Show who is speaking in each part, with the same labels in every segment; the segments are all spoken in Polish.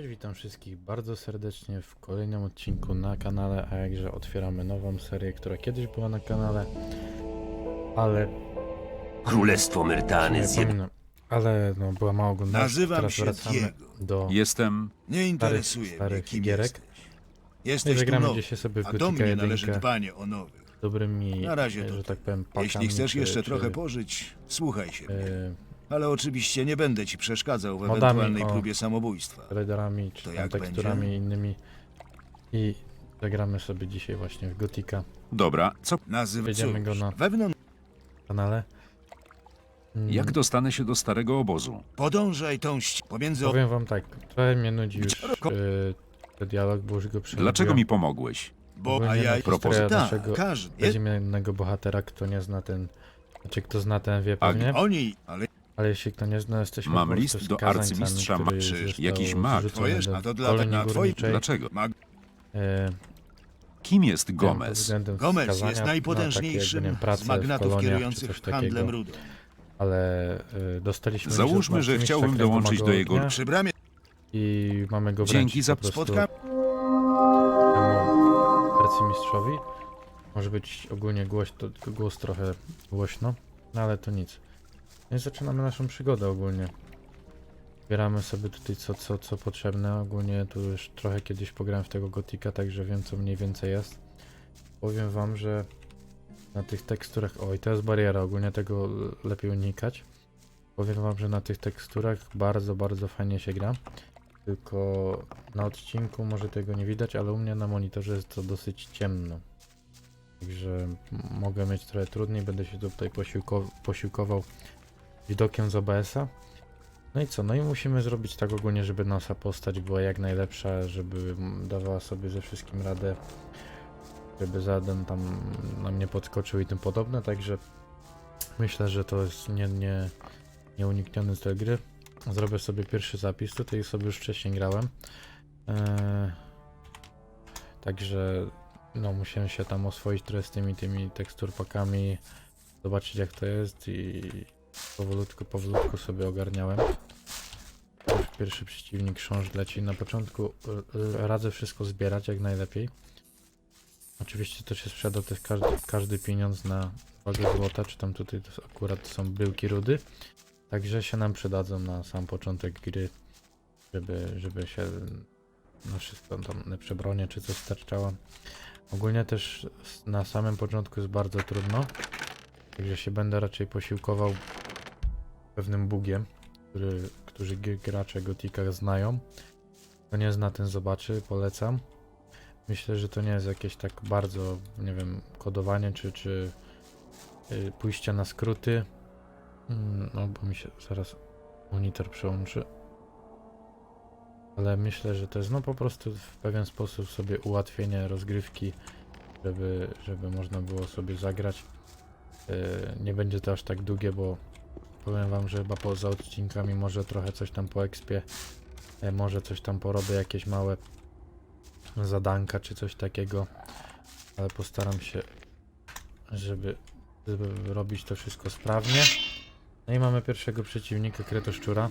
Speaker 1: Cześć, witam wszystkich bardzo serdecznie w kolejnym odcinku na kanale, a jakże otwieramy nową serię, która kiedyś była na kanale, ale
Speaker 2: Królestwo Myrtany
Speaker 1: pamiętam, ale no była mało oglądana.
Speaker 3: Nazywam
Speaker 1: Teraz
Speaker 3: się
Speaker 1: wracamy
Speaker 3: Diego.
Speaker 1: do
Speaker 4: Jestem.
Speaker 3: Nie interesuje mnie,
Speaker 1: starych
Speaker 3: kim
Speaker 1: gierek.
Speaker 3: jesteś.
Speaker 1: No
Speaker 3: Jesteś tu
Speaker 1: zagramy
Speaker 3: nowy,
Speaker 1: dzisiaj sobie w
Speaker 3: a do mnie należy
Speaker 1: 1
Speaker 3: dbanie o nowych.
Speaker 1: dobrymi,
Speaker 3: Na razie
Speaker 1: e,
Speaker 3: to
Speaker 1: że
Speaker 3: tak.
Speaker 1: tak powiem, pakami,
Speaker 3: Jeśli chcesz
Speaker 1: czy,
Speaker 3: jeszcze
Speaker 1: czy,
Speaker 3: trochę pożyć, słuchaj się. mnie.
Speaker 1: e,
Speaker 3: Ale oczywiście nie będę ci przeszkadzał w
Speaker 1: modami,
Speaker 3: ewentualnej
Speaker 1: o.
Speaker 3: próbie samobójstwa.
Speaker 1: radarami, czy
Speaker 3: To
Speaker 1: tam
Speaker 3: jak
Speaker 1: teksturami
Speaker 3: będzie?
Speaker 1: innymi i zagramy sobie dzisiaj właśnie w Gotika
Speaker 4: Dobra, co?
Speaker 3: Nazyw
Speaker 1: Wejdziemy
Speaker 3: cóż,
Speaker 1: go na-
Speaker 3: Wewnątrz
Speaker 1: kanale. Mm,
Speaker 4: Jak dostanę się do starego obozu?
Speaker 3: podążaj tą ści... Pomiędzy...
Speaker 1: Powiem wam tak, trochę mnie nudzi już
Speaker 3: Ko-
Speaker 1: y, ten dialog, bo już go przerobiłem.
Speaker 4: Dlaczego mi pomogłeś?
Speaker 3: Bo, a
Speaker 1: Ogólnie
Speaker 3: ja...
Speaker 1: historię
Speaker 3: Tak,
Speaker 1: naszego-
Speaker 3: każdy.
Speaker 1: Będziemy jednego bohatera, kto nie zna ten... Znaczy, kto zna ten wie
Speaker 4: A
Speaker 1: pewnie,
Speaker 3: Oni, ale
Speaker 1: ale jeśli kto nie zna, jesteśmy
Speaker 4: Mam
Speaker 1: po prostu
Speaker 4: list do
Speaker 1: skazańcami,
Speaker 4: arcymistrza
Speaker 1: który
Speaker 3: Makrzyż.
Speaker 1: został
Speaker 4: Jakiś mag.
Speaker 1: zrzucony
Speaker 3: Twoje-
Speaker 1: do
Speaker 3: a to dla-
Speaker 1: kolonii
Speaker 3: na
Speaker 1: górniczej.
Speaker 4: Dlaczego?
Speaker 3: mag...
Speaker 1: E,
Speaker 4: Kim jest
Speaker 1: pod
Speaker 4: Gomez?
Speaker 1: względem
Speaker 3: Gomez
Speaker 1: skazania
Speaker 3: jest
Speaker 1: na
Speaker 3: najpotężniejszym
Speaker 1: takie, jakby, nie wiem,
Speaker 3: z
Speaker 1: w
Speaker 3: magnatów
Speaker 1: koloniach, czy
Speaker 3: kierujących
Speaker 1: coś
Speaker 3: handlem
Speaker 1: takiego,
Speaker 3: rudą.
Speaker 1: Ale y, dostaliśmy...
Speaker 4: Załóżmy,
Speaker 1: list od
Speaker 4: że
Speaker 1: arcymistrza
Speaker 4: chciałbym dołączyć do jego-
Speaker 1: Ognia
Speaker 3: Przy bramie
Speaker 1: I mamy go
Speaker 4: Dzięki
Speaker 1: wręczyć
Speaker 4: za
Speaker 1: po prostu
Speaker 3: spotkanie...
Speaker 1: temu arcymistrzowi. Może być ogólnie głos, to, głos trochę głośno, no ale to nic. No i zaczynamy naszą przygodę ogólnie. Zbieramy sobie tutaj co, co, co potrzebne. Ogólnie tu już trochę kiedyś pograłem w tego gotika, także wiem co mniej więcej jest. Powiem wam, że na tych teksturach... Oj, to jest bariera, ogólnie tego lepiej unikać. Powiem wam, że na tych teksturach bardzo, bardzo fajnie się gra. Tylko na odcinku może tego nie widać, ale u mnie na monitorze jest to dosyć ciemno. Także mogę mieć trochę trudniej, będę się tutaj posiłko posiłkował widokiem z OBS-a. No i co? No i musimy zrobić tak ogólnie, żeby nasza postać była jak najlepsza, żeby dawała sobie ze wszystkim radę, żeby żaden tam nam nie podskoczył i tym podobne, także myślę, że to jest nie, nie, nieunikniony styl gry. Zrobię sobie pierwszy zapis, tutaj sobie już wcześniej grałem. Eee, także no musiałem się tam oswoić trochę z tymi, tymi teksturpakami, zobaczyć jak to jest i powolutku, powolutku sobie ogarniałem. Już pierwszy przeciwnik krząż leci. Na początku y, y, radzę wszystko zbierać jak najlepiej. Oczywiście to się sprzeda też każdy, każdy pieniądz na wagę złota, czy tam tutaj to akurat są bryłki rudy. Także się nam przydadzą na sam początek gry, żeby, żeby się na wszystko tam lepsze bronie czy coś starczało. Ogólnie też na samym początku jest bardzo trudno, także się będę raczej posiłkował pewnym bugiem, który, którzy gracze Gotika znają. Kto nie zna, ten zobaczy, polecam. Myślę, że to nie jest jakieś tak bardzo, nie wiem, kodowanie czy, czy y, pójście na skróty. Mm, No, bo mi się zaraz monitor przełączy. Ale myślę, że to jest no po prostu w pewien sposób sobie ułatwienie rozgrywki, żeby, żeby można było sobie zagrać. Yy, nie będzie to aż tak długie, bo powiem wam, że chyba poza odcinkami może trochę coś tam po expie, e, może coś tam porobię, jakieś małe zadanka czy coś takiego, ale postaram się, żeby, żeby robić to wszystko sprawnie. No i mamy pierwszego przeciwnika, Kretoszczura.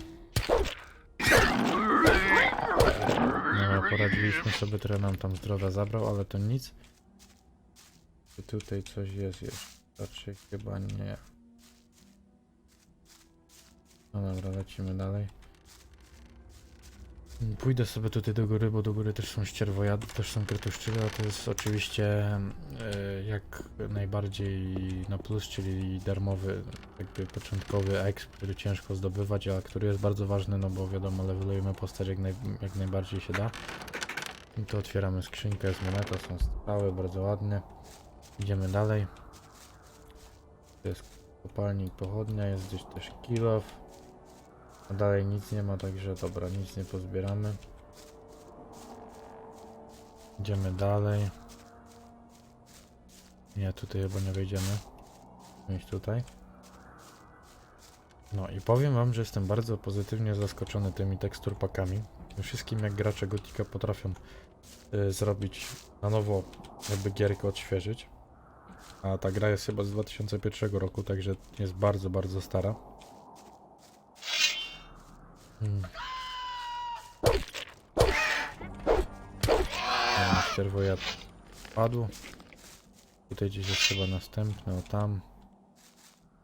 Speaker 1: No, poradziliśmy sobie, trochę nam tam zdrowia zabrał, ale to nic. Czy tutaj coś jest jeszcze? Raczej chyba nie. No dobra, lecimy dalej. Mm, Pójdę sobie tutaj do góry, bo do góry też są ścierwojady, też są krytuszczyny, a to jest oczywiście e, jak najbardziej na plus, czyli darmowy, jakby początkowy exp, który ciężko zdobywać, a który jest bardzo ważny, no bo wiadomo, levelujemy postać jak, naj, jak najbardziej się da. I tu otwieramy skrzynkę, jest moneta, są strzały, bardzo ładnie. Idziemy dalej. To jest kopalnik, pochodnia, jest gdzieś też kill off. A dalej nic nie ma, także dobra, nic nie pozbieramy. Idziemy dalej. Nie, tutaj chyba nie wejdziemy. Iść tutaj. No i powiem wam, że jestem bardzo pozytywnie zaskoczony tymi teksturpakami. Wszystkim jak gracze Gotika potrafią y, zrobić na nowo jakby gierkę odświeżyć. A ta gra jest chyba z 2001 roku, także jest bardzo, bardzo stara. Hmm. czerwojad padł. Tutaj gdzieś jest chyba następny, o tam.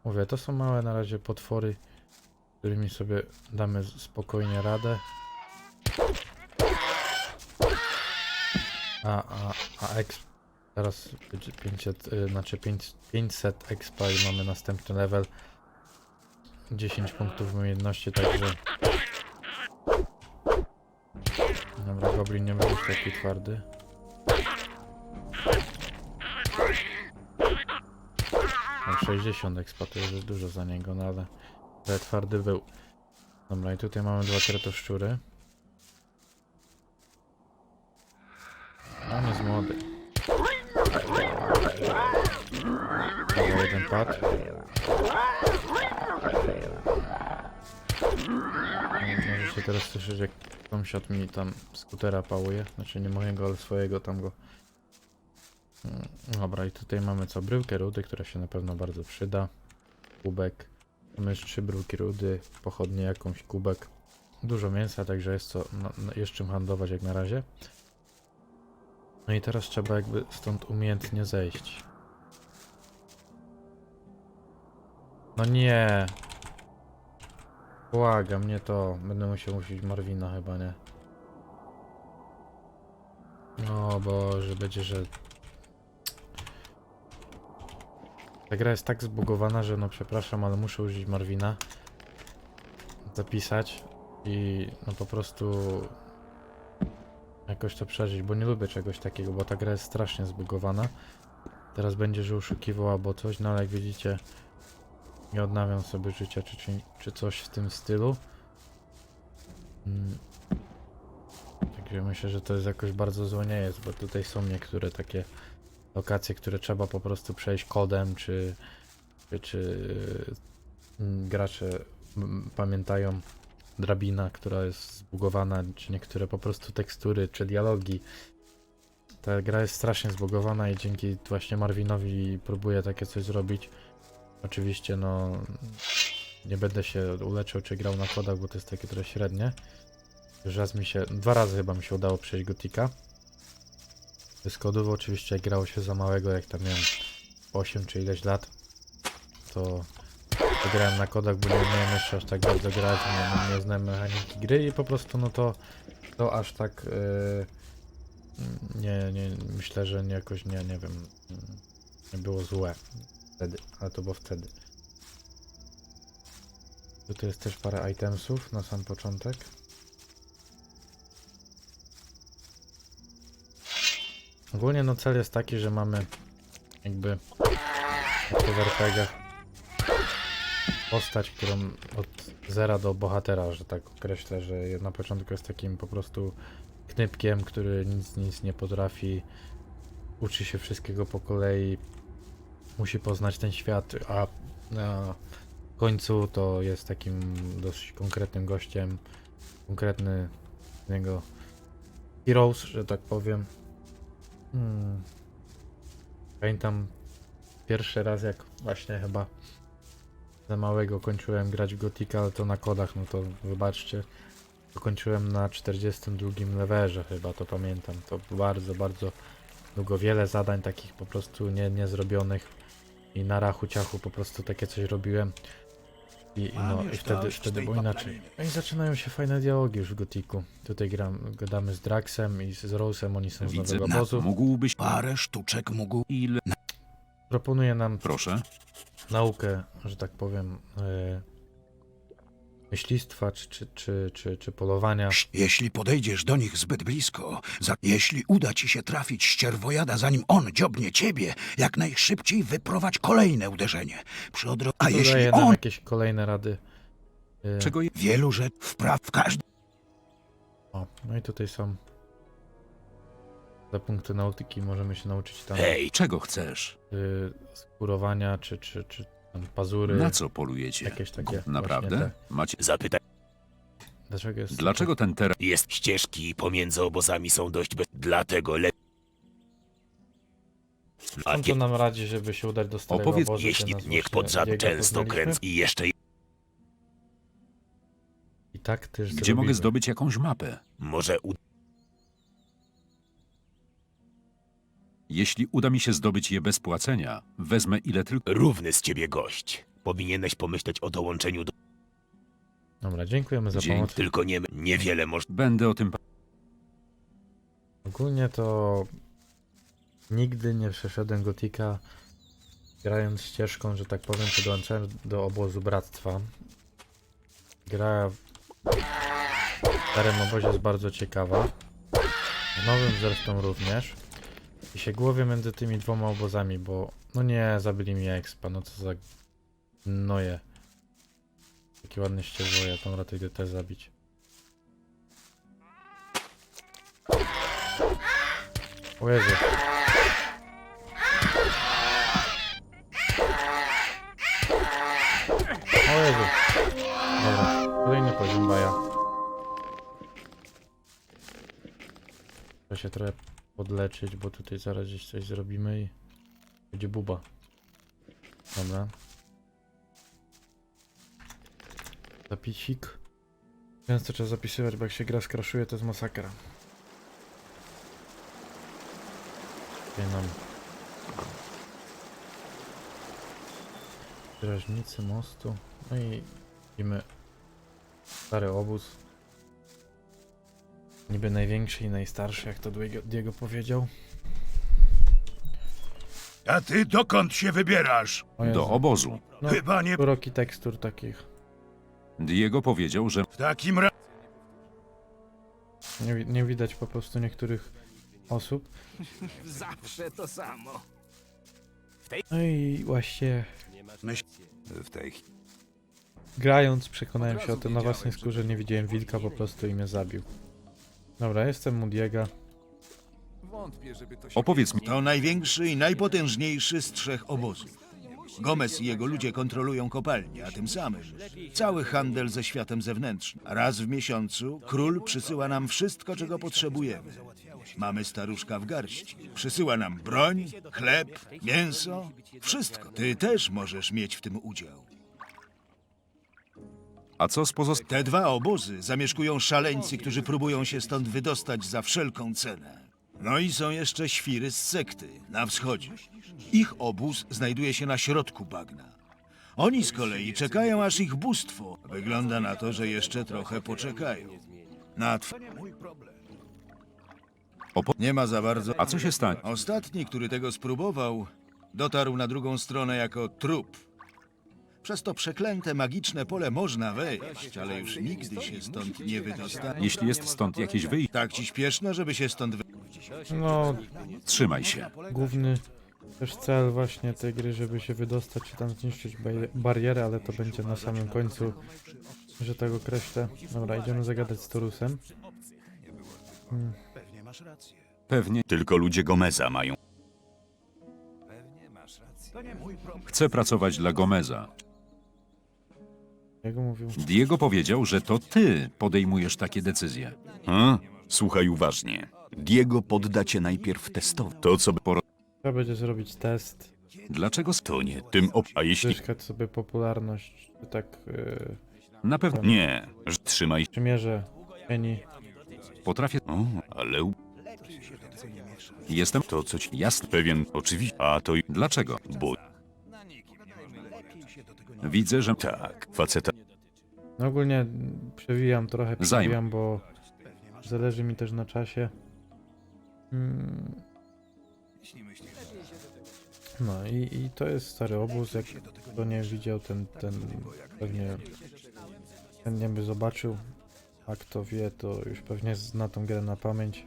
Speaker 1: Mówię, to są małe na razie potwory, którymi sobie damy spokojnie radę. A, a, a exp teraz będzie 500, y, znaczy 5, 500 expa i mamy następny level. 10 punktów umiejętności, także... Dobra, goblin nie będzie taki twardy. Mam 60 expa, to już jest dużo za niego, no ale... Ale twardy był. Dobra, i tutaj mamy dwa kretoszczury. On jest Dobra, jeden pad. Możecie teraz słyszeć, jak sąsiad mi tam skutera pałuje. Znaczy nie mojego, ale swojego tam go. Mm, Dobra, i tutaj mamy co? Bryłkę rudy, która się na pewno bardzo przyda. Kubek. Mamy już trzy bryłki rudy, pochodnie jakąś, kubek. Dużo mięsa, także jest co, no, no, jest czym handlować jak na razie. No i teraz trzeba jakby stąd umiejętnie zejść. No nie. Błagam, nie to. Będę musiał usić Marwina chyba, nie? O Boże, będzie, że... Ta gra jest tak zbugowana, że no przepraszam, ale muszę użyć Marwina. Zapisać. I no po prostu... Jakoś to przeżyć, bo nie lubię czegoś takiego, bo ta gra jest strasznie zbugowana. Teraz będzie, że oszukiwał albo coś, no ale jak widzicie... Nie odnawiam sobie życia, czy, czy, czy coś w tym stylu. Mm. Także myślę, że to jest jakoś bardzo złe nie jest, bo tutaj są niektóre takie lokacje, które trzeba po prostu przejść kodem, czy, czy, czy mm, gracze mm, pamiętają drabina, która jest zbugowana, czy niektóre po prostu tekstury, czy dialogi. Ta gra jest strasznie zbugowana i dzięki właśnie Marvinowi próbuję takie coś zrobić. Oczywiście, no. Nie będę się uleczył czy grał na kodach, bo to jest takie trochę średnie. Już raz mi się. Dwa razy chyba mi się udało przejść Gotika. Z kodów oczywiście grało się za małego, jak tam miałem 8 czy ileś lat, to, to grałem na kodach, bo nie umiałem jeszcze aż tak bardzo grać, nie, nie znam mechaniki gry i po prostu no to, to aż tak yy, nie, nie, myślę, że nie, jakoś nie, nie wiem, nie było złe wtedy, ale to było wtedy. Tutaj jest też parę itemsów na sam początek. Ogólnie no cel jest taki, że mamy jakby w RPGach postać, którą od zera do bohatera, że tak określę, że na początku jest takim po prostu knypkiem, który nic, nic nie potrafi, uczy się wszystkiego po kolei, musi poznać ten świat, a na końcu to jest takim dość konkretnym gościem, konkretny z niego heroes, że tak powiem. Hmm. Pamiętam pierwszy raz, jak właśnie chyba za małego kończyłem grać w Gotika, ale to na kodach, no to wybaczcie. To kończyłem na 42 levelze chyba, to pamiętam. To bardzo, bardzo długo. Wiele zadań takich po prostu nie, niezrobionych i na rachu ciachu po prostu takie coś robiłem. I, no, i wtedy, wtedy było inaczej. No i zaczynają się fajne dialogi już w Gotiku. Tutaj gram, gadamy z Draxem i z Rose'em, oni są z
Speaker 4: Widzę,
Speaker 1: nowego obozu.
Speaker 4: mógłbyś...
Speaker 3: Parę sztuczek mógł.
Speaker 4: Ile...
Speaker 1: Proponuje nam
Speaker 4: Proszę.
Speaker 1: naukę, że tak powiem, e, myślistwa czy, czy, czy, czy, czy polowania.
Speaker 5: Jeśli podejdziesz do nich zbyt blisko, za... jeśli uda ci się trafić ścierwojada, zanim on dziobnie ciebie, jak najszybciej wyprowadź kolejne uderzenie. Przy odro... A jeśli
Speaker 1: nam
Speaker 5: on
Speaker 1: jakieś kolejne rady. E,
Speaker 4: Czego je...
Speaker 5: wielu rzeczy wpraw w każdym
Speaker 1: O, no i tutaj są za punkty nautyki możemy się nauczyć tam
Speaker 2: Hej,
Speaker 4: Czego chcesz?
Speaker 1: y, skurowania, czy, czy, czy tam pazury.
Speaker 4: Na co polujecie?
Speaker 1: Jakieś takie
Speaker 4: Naprawdę?
Speaker 1: właśnie
Speaker 4: Macie...
Speaker 2: zapytaj.
Speaker 1: Dlaczego jest
Speaker 4: Dlaczego ten teren...
Speaker 2: Jest ścieżki pomiędzy obozami są dość bez... Dlatego lepiej. A
Speaker 1: to nam radzi, żeby się udać do starego
Speaker 4: Opowiedz,
Speaker 1: obozu,
Speaker 2: jeśli niech
Speaker 1: właśnie
Speaker 2: pod żad
Speaker 1: Diego
Speaker 2: często kręc i jeszcze
Speaker 1: I tak też
Speaker 4: Gdzie
Speaker 1: zrobimy.
Speaker 4: mogę zdobyć jakąś mapę?
Speaker 2: może u...
Speaker 4: Jeśli uda mi się zdobyć je bez płacenia, wezmę ile tylko.
Speaker 2: Równy z ciebie gość. Powinieneś pomyśleć o dołączeniu do...
Speaker 1: Dobra, dziękujemy za
Speaker 4: Dzięki.
Speaker 1: pomoc.
Speaker 2: Tylko nie. Niewiele można...
Speaker 4: Będę o tym. pa-
Speaker 1: Ogólnie to nigdy nie przeszedłem Gotika grając ścieżką, że tak powiem, czy dołączałem do obozu bractwa. Gra w starym obozie jest bardzo ciekawa. W nowym zresztą również. I się głowię między tymi dwoma obozami, bo no nie, zabili mi expa, no co za noje. Taki ładny ścieżło, ja tą ratę idę też zabić. O Jezu. O Jezu. Dobra, kolejny poziom baja. Trzeba się trochę podleczyć, bo tutaj zaraz gdzieś coś zrobimy i będzie buba. Dobra. Zapisik. Często trzeba zapisywać, bo jak się gra skraszuje, to jest masakra. Tutaj nam strażnicy mostu. No i widzimy stary obóz. Niby największy i najstarszy, jak to Diego, Diego powiedział.
Speaker 5: A ty dokąd się wybierasz?
Speaker 1: O Jezu.
Speaker 4: Do obozu.
Speaker 1: No,
Speaker 5: Chyba nie
Speaker 1: uroki tekstur takich.
Speaker 4: Diego powiedział, że
Speaker 5: w takim razie.
Speaker 1: Nie, wi- nie widać po prostu niektórych osób.
Speaker 6: Zawsze to samo.
Speaker 1: No i właśnie
Speaker 5: W tej
Speaker 1: grając przekonałem się o tym na własnej skórze, nie widziałem wilka po prostu i mnie zabił. Dobra, jestem Mudiega.
Speaker 4: opowiedz mi,
Speaker 3: To największy i najpotężniejszy z trzech obozów. Gomez i jego ludzie kontrolują kopalnię, a tym samym cały handel ze światem zewnętrznym. Raz w miesiącu król przysyła nam wszystko, czego potrzebujemy. Mamy staruszka w garści. Przysyła nam broń, chleb, mięso, wszystko. Ty też możesz mieć w tym udział.
Speaker 4: A co z pozostałymi?
Speaker 3: Te dwa obozy zamieszkują szaleńcy, którzy próbują się stąd wydostać za wszelką cenę. No i są jeszcze świry z sekty na wschodzie. Ich obóz znajduje się na środku bagna. Oni z kolei czekają, aż ich bóstwo. Wygląda na to, że jeszcze trochę poczekają. Na tw...
Speaker 4: Opo-
Speaker 3: Nie ma za bardzo.
Speaker 4: A co się stanie?
Speaker 3: Ostatni, który tego spróbował, dotarł na drugą stronę jako trup. Przez to przeklęte magiczne pole można wejść, ale już nigdy się stąd nie wydostanie.
Speaker 4: Jeśli jest stąd jakieś wyjście,
Speaker 3: Tak ci śpieszno, żeby się stąd wy...
Speaker 1: No,
Speaker 4: trzymaj się.
Speaker 1: główny też cel właśnie tej gry, żeby się wydostać czy tam zniszczyć baj- barierę, ale to będzie na samym końcu, że tak określę. Dobra, idziemy zagadać z Torusem. Hmm,
Speaker 4: Pewnie
Speaker 7: Tylko ludzie Gomeza mają.
Speaker 4: chcę pracować dla Gomeza.
Speaker 1: Jak mówił?
Speaker 4: Diego powiedział, że to ty podejmujesz takie decyzje.
Speaker 7: A? Słuchaj uważnie. Diego podda cię najpierw testowi. To co by
Speaker 1: Trzeba będzie zrobić test,
Speaker 4: Dlaczego? s-
Speaker 7: to nie tym op... A jeśli...
Speaker 1: zyskać sobie popularność, czy tak yy,
Speaker 4: Na pewno
Speaker 7: Nie, że trzymaj...
Speaker 1: przymierze Eni.
Speaker 4: potrafię.
Speaker 7: O, ale u-
Speaker 4: Jestem
Speaker 7: to co ci...
Speaker 4: jasny.
Speaker 7: Pewien, oczywiście. A to... i-
Speaker 4: Dlaczego?
Speaker 7: Bo...
Speaker 4: Widzę, że
Speaker 7: Tak, faceta...
Speaker 1: No ogólnie przewijam trochę,
Speaker 4: Zajm.
Speaker 1: przewijam, bo zależy mi też na czasie. Mm. No i, i to jest stary obóz, jak kto nie widział, ten, ten pewnie chętnie by zobaczył, a kto wie, to już pewnie zna tą grę na pamięć.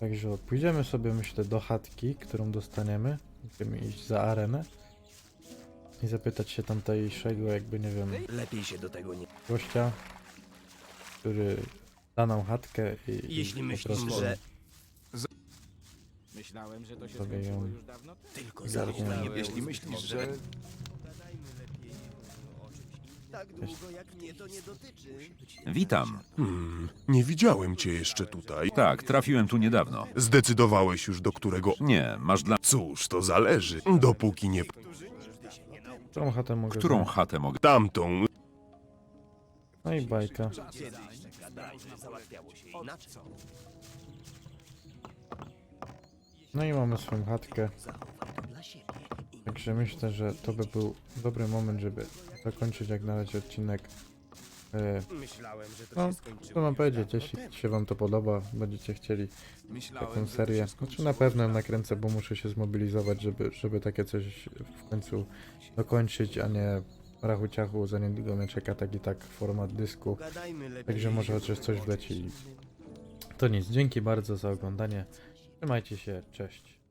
Speaker 1: Także pójdziemy sobie, myślę, do chatki, którą dostaniemy. Będziemy iść za arenę i zapytać się tamtejszego, jakby nie wiem,
Speaker 6: Lepiej się do tego nie...
Speaker 1: gościa, który da nam chatkę i,
Speaker 6: Jeśli
Speaker 1: po
Speaker 6: myślisz,
Speaker 1: prostu
Speaker 6: że-
Speaker 8: Myślałem, że to się
Speaker 1: sobie ją
Speaker 8: już dawno temu.
Speaker 6: Tylko
Speaker 1: zgarniemy.
Speaker 6: Jeśli myślisz, że...
Speaker 4: witam.
Speaker 9: Hmm, nie widziałem cię jeszcze tutaj.
Speaker 4: Tak, trafiłem tu niedawno.
Speaker 9: Zdecydowałeś już do którego...
Speaker 4: Nie, masz dla.
Speaker 9: Cóż, to zależy. Dopóki nie...
Speaker 1: Którą chatę mogę
Speaker 4: Którą
Speaker 1: znać?
Speaker 4: chatę mogę?
Speaker 9: Tamtą...
Speaker 1: No i bajka. No i mamy swoją chatkę. Także myślę, że to by był dobry moment, żeby zakończyć jak na razie odcinek. E,
Speaker 6: Myślałem, że to
Speaker 1: No,
Speaker 6: się skończyło.
Speaker 1: co mam powiedzieć, jeśli się wam to podoba, będziecie chcieli taką serię, znaczy na pewno ją nakręcę, bo muszę się zmobilizować, żeby, żeby takie coś w końcu dokończyć, a nie rachu ciachu, za niedługo mnie czeka tak i tak format dysku,
Speaker 6: lepiej.
Speaker 1: także może chociaż coś wleci. To nic, dzięki bardzo za oglądanie, trzymajcie się, cześć.